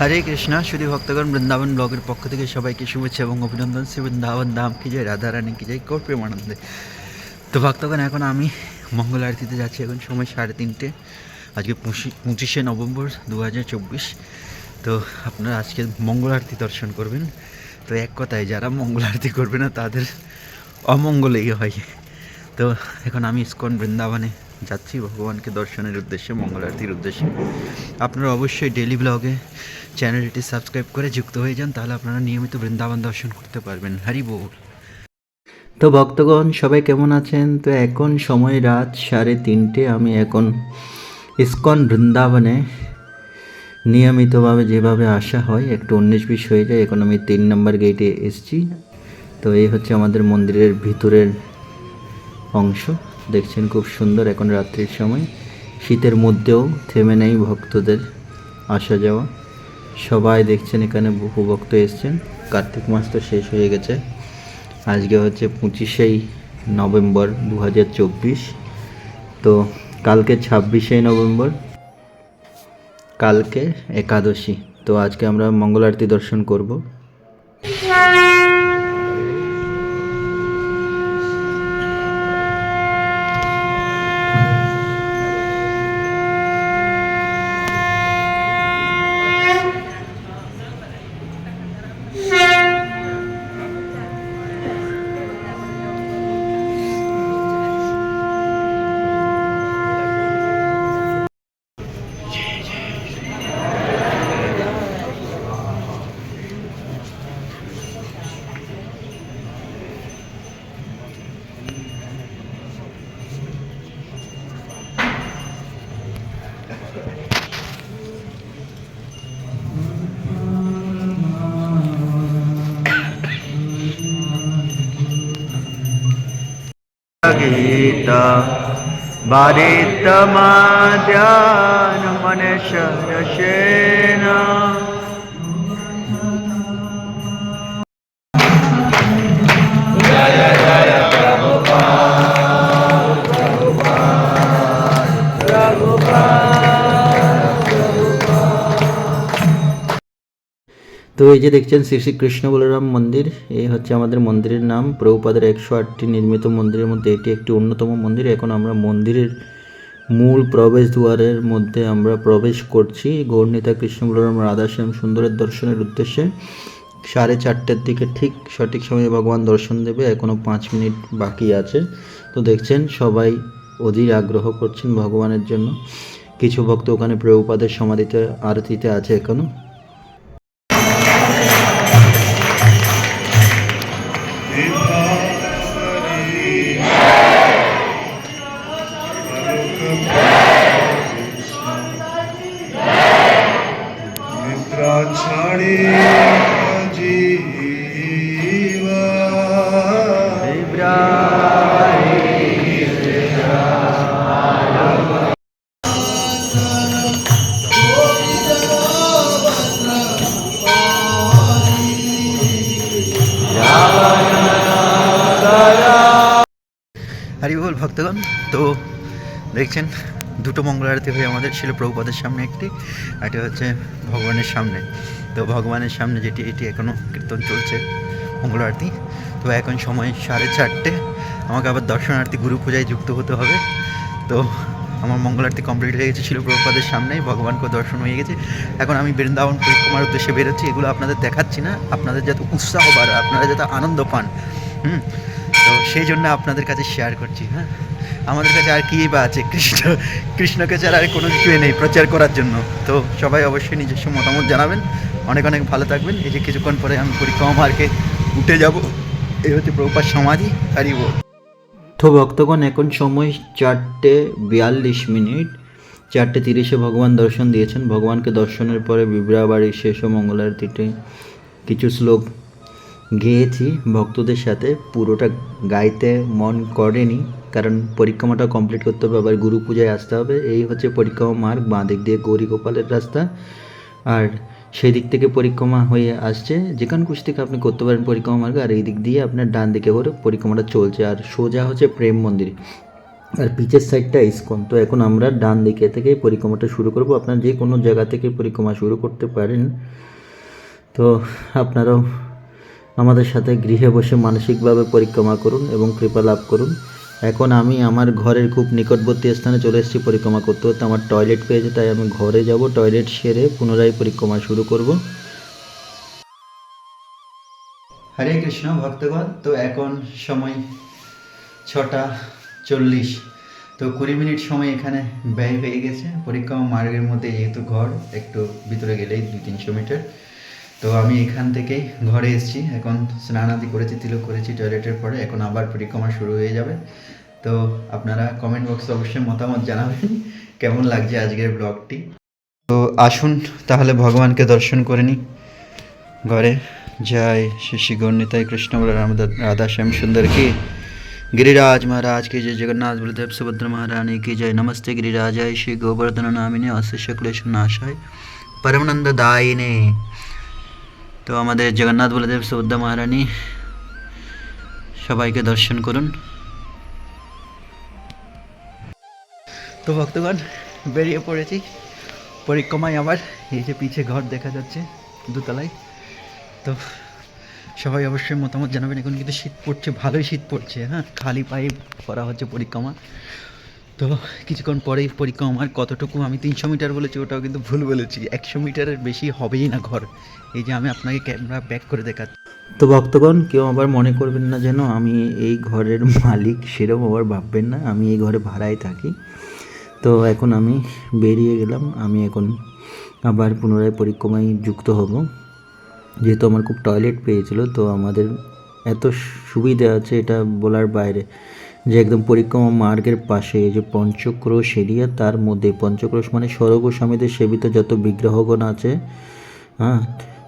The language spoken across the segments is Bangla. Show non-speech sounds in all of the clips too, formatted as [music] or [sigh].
হরে কৃষ্ণা, শুধু ভক্তগণ বৃন্দাবন ব্লগের পক্ষ থেকে সবাইকে শুভেচ্ছা এবং অভিনন্দন। শ্রী বৃন্দাবন ধাম, কি জয়? রাধা রানী, কি জয়? কর প্রেমানন্দে। তো ভক্তগণ, এখন আমি মঙ্গল আরতিতে যাচ্ছি। এখন সময় সাড়ে তিনটে। আজকে পঁচিশ- পঁচিশে নভেম্বর দু হাজার চব্বিশ। তো আপনারা আজকে মঙ্গল আরতি দর্শন করবেন। তো এক কথায়, যারা মঙ্গল আরতি করবে না, তাদের অমঙ্গলেই হয়। তো এখন আমি ইস্কন বৃন্দাবনে যাচ্ছি। ভগবানকে দর্শনের উদ্দেশ্যে, মঙ্গল আরতির উদ্দেশ্যে। আপনারা অবশ্যই ডেলি ব্লগে চ্যানেলটি সাবস্ক্রাইব করে যুক্ত হয়ে যান, তাহলে আপনারা নিয়মিত বৃন্দাবন দর্শন করতে পারবেন। হরি বল তো ভক্তগণ, সবাই কেমন আছেন? তো এখন সময় রাত সাড়ে তিনটে। আমি এখন ইস্কন বৃন্দাবনে নিয়মিতভাবে যেভাবে আসা হয়, একটু উনিশ বিশ হয়ে যায়, এখন আমি তিন নম্বর গেটে এসছি। তো এই হচ্ছে আমাদের মন্দিরের ভিতরের অংশ। দেখছেন খুব সুন্দর এখন রাত্রির সময়। শীতের মধ্যেও থেমে নেই ভক্তদের আসা যাওয়া সবাই দেখছেন এখানে বহু ভক্ত এসছেন। কার্তিক মাস তো শেষ হয়ে গেছে। আজকে হচ্ছে পঁচিশেই নভেম্বর দু হাজার চব্বিশ। তো কালকে ছাব্বিশে নভেম্বর, কালকে একাদশী। তো আজকে আমরা মঙ্গল আরতি দর্শন করব। बारी तमा ध्यान मनश नशे তো এই যে দেখছেন শ্রী শ্রী কৃষ্ণ বলরাম মন্দির এই হচ্ছে আমাদের মন্দিরের নাম। প্রভুপাদের একশো আটটি নির্মিত মন্দিরের মধ্যে এটি একটি অন্যতম মন্দির। এখন আমরা মন্দিরের মূল প্রবেশ দুয়ারের মধ্যে আমরা প্রবেশ করছি। গৌরনীতা কৃষ্ণ বলরাম রাধা রাধাশ্যাম সুন্দরের দর্শনের উদ্দেশ্যে। সাড়ে চারটের দিকে ঠিক সঠিক সময়ে ভগবান দর্শন দেবে এখনও পাঁচ মিনিট বাকি আছে। তো দেখছেন, সবাই অধীর আগ্রহ করছেন ভগবানের জন্য। কিছু ভক্ত ওখানে প্রভুপাদের সমাধিতে, আরতিতে আছে এখনও मित्राक्षाणी जीवा হরি বল ভক্তগণ তো দেখছেন দুটো মঙ্গল আরতি হয়ে আমাদের ছিল প্রভুপদের সামনে একটি এটি হচ্ছে ভগবানের সামনে। তো ভগবানের সামনে যেটি, এটি এখনও কীর্তন চলছে, মঙ্গল আরতি। তো এখন সময় সাড়ে চারটে। আমাকে আবার দর্শনার্থী গুরু পূজায় যুক্ত হতে হবে। তো আমার মঙ্গল আরতি কমপ্লিট হয়ে গেছে, ছিল প্রভুপাদের সামনেই ভগবানকে দর্শন হয়ে গেছে। এখন আমি বৃন্দাবন পরিক্রমার উদ্দেশ্যে বেরোচ্ছি, এগুলো আপনাদের দেখাচ্ছি না। আপনাদের যাতে উৎসাহ বাড়ে, আপনারা যাতে আনন্দ পান, হুম তো সেই জন্য আপনাদের কাছে শেয়ার করছি হ্যাঁ? আমাদের কাছে আর কী বা আছে? কৃষ্ণ, কৃষ্ণকে ছাড়া আর কোনো কিছুই নেই প্রচার করার জন্য। তো সবাই অবশ্যই নিজস্ব মতামত জানাবেন। অনেক অনেক ভালো থাকবেন। এই যে কিছুক্ষণ পরে আমি পরিক্রমা মার্কে উঠে যাব। এই হচ্ছে প্রভুপার সমাধি হারিব তো ভক্তগণ, এখন সময় চারটে বিয়াল্লিশ মিনিট। চারটে তিরিশে ভগবান দর্শন দিয়েছেন। ভগবানকে দর্শনের পরে বিবরাবাড়ি শেষ ও মঙ্গলারতিতে কিছু শ্লোক গেয়েছি। ভক্তদের সাথে পুরোটা গাইতে মন করেনি। কারণ পরিক্রমাটা কমপ্লিট করতে হবে, আবার গুরু পূজায় আসতে হবে। এই হচ্ছে পরিক্রমা মার্গ, বাঁ দিক দিয়ে গৌরী গোপালের রাস্তা। আর সেই দিক থেকে পরিক্রমা হয়ে আসছে। যেখান খুশি থেকে আপনি করতে পারেন পরিক্রমা মার্গ, আর এই দিক দিয়ে আপনার ডান দিকে করে পরিক্রমাটা চলছে। আর সোজা হচ্ছে প্রেম মন্দির। আর পিচের সাইডটা ইস্কন। তো এখন আমরা ডান দিকে থেকে পরিক্রমাটা শুরু করব। আপনার যে কোনো জায়গা থেকে পরিক্রমা শুরু করতে পারেন। তো আপনারাও আমাদের সাথে গৃহে বসে মানসিকভাবে পরিক্রমা করুন এবং কৃপা লাভ করুন। এখন আমি আমার ঘরের খুব নিকটবর্তী স্থানে চলে এসেছি পরিক্রমা করতে করতে। আমার টয়লেট পেয়েছে, তাই আমি ঘরে যাব। টয়লেট সেরে পুনরায় পরিক্রমা শুরু করব। হরে কৃষ্ণ ভক্তগণ, তো এখন সময় ছটা চল্লিশ। তো কুড়ি মিনিট সময় এখানে ব্যয় হয়ে গেছে। পরিক্রমা মার্গের মধ্যে, যেহেতু ঘর, একটু ভিতরে গেলেই দুই তিনশো মিটার। তো আমি এখান থেকেই ঘরে এসেছি এখন স্নানাদি করেছি তিলক করেছি টয়লেটের পরে এখন আবার পরিক্রমা শুরু হয়ে যাবে তো আপনারা কমেন্ট বক্সে অবশ্যই মতামত জানাবেন [laughs] কেমন লাগছে আজকের ব্লগটি তো আসুন তাহলে ভগবানকে দর্শন করে নিই ঘরে জয় শ্রী শ্রী গৌরনীতাই কৃষ্ণ বলরাম রাধা শ্যাম সুন্দর की गिरिराज महाराज की जय जगन्नाथ बलदेव सुभद्रा महारानी की जय नमस्ते गिरिराजाय श्री गोवर्धन नामिने अस्य शुक्लेश नाशाय परमानंद दायिने তো আমাদের জগন্নাথ বলদেব সুভদ্রা মহারানী, সবাইকে দর্শন করুন। তো ভক্তগণ, বেরিয়ে পড়েছি। পরিক্রমায় আবার এই যে পিছে ঘর দেখা যাচ্ছে দুতলায়। তো সবাই অবশ্যই মতামত জানাবেন। এখন কিন্তু শীত পড়ছে, ভালোই শীত পড়ছে হ্যাঁ? খালি পায়ে করা হচ্ছে পরিক্রমা। তো কিছুক্ষণ পরেই পরিক্রমার কতটুকু আমি তিনশো মিটার বলেছি ওটাও কিন্তু ভুল বলেছি। একশো মিটারের বেশি হবেই না ঘর। এই যে আমি আপনাকে ক্যামেরা ব্যাক করে দেখাচ্ছি। তো ভক্তগণ, কেউ আবার মনে করবেন না যেন আমি এই ঘরের মালিক, সেরকম আবার ভাববেন না, আমি এই ঘরে ভাড়ায় থাকি। তো এখন আমি বেরিয়ে গেলাম, আমি এখন আবার পুনরায় পরিক্রমায় যুক্ত হব। যেহেতু আমার খুব টয়লেট পেয়েছিল, তো আমাদের এত সুবিধা আছে এটা বলার বাইরে। যে একদম পরিক্রমা মার্গের পাশে যে পঞ্চক্রোশ এরিয়া, তার মধ্যে পঞ্চক্রোশ মানে সরগ স্বামীদের সেবিত যত বিগ্রহগণ আছে হ্যাঁ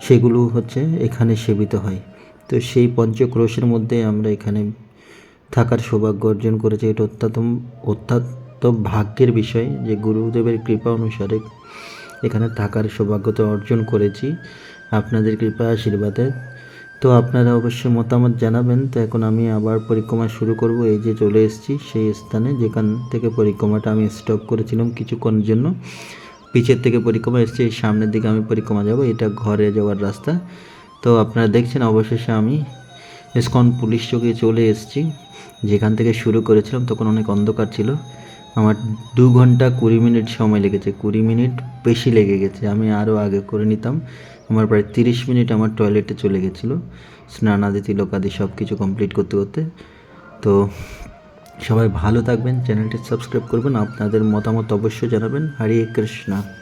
সেগুলো হচ্ছে এখানে সেবিত হয়। তো সেই পঞ্চক্রোশের মধ্যে আমরা এখানে থাকার সৌভাগ্য অর্জন করেছি। এটা অত্যন্ত অত্যন্ত ভাগ্যের বিষয় যে গুরুদেবের কৃপা অনুসারে এখানে থাকার সৌভাগ্য তো অর্জন করেছি। আপনাদের কৃপা আশীর্বাদে তো আপনারা অবশ্যই মতামত জানাবেন। তো এখন আমি আবার পরিক্রমা শুরু করব। এই যে চলে এসেছি সেই স্থানে, যেখান থেকে পরিক্রমাটা আমি স্টপ করেছিলাম কিছুক্ষণের জন্য। পিছের থেকে পরিক্রমা এসেছি, এই সামনের দিকে আমি পরিক্রমা যাব। এটা ঘরে যাওয়ার রাস্তা। তো আপনারা দেখছেন অবশেষে আমি ইস্কন পুলিশ চোখে চলে এসেছি। যেখান থেকে শুরু করেছিলাম, তখন অনেক অন্ধকার ছিল। আমার দু ঘণ্টা কুড়ি মিনিট সময় লেগেছে, কুড়ি মিনিট বেশি লেগে গেছে, আমি আরও আগে করে নিতাম। আমার প্রায় তিরিশ মিনিট আমার টয়লেটে চলে গেছিল স্নান স্নানাদি তিলকাদি সব কিছু কমপ্লিট করতে করতে। তো সবাই ভালো থাকবেন, চ্যানেলটি সাবস্ক্রাইব করবেন, আপনাদের মতামত অবশ্যই জানাবেন। হরে কৃষ্ণা।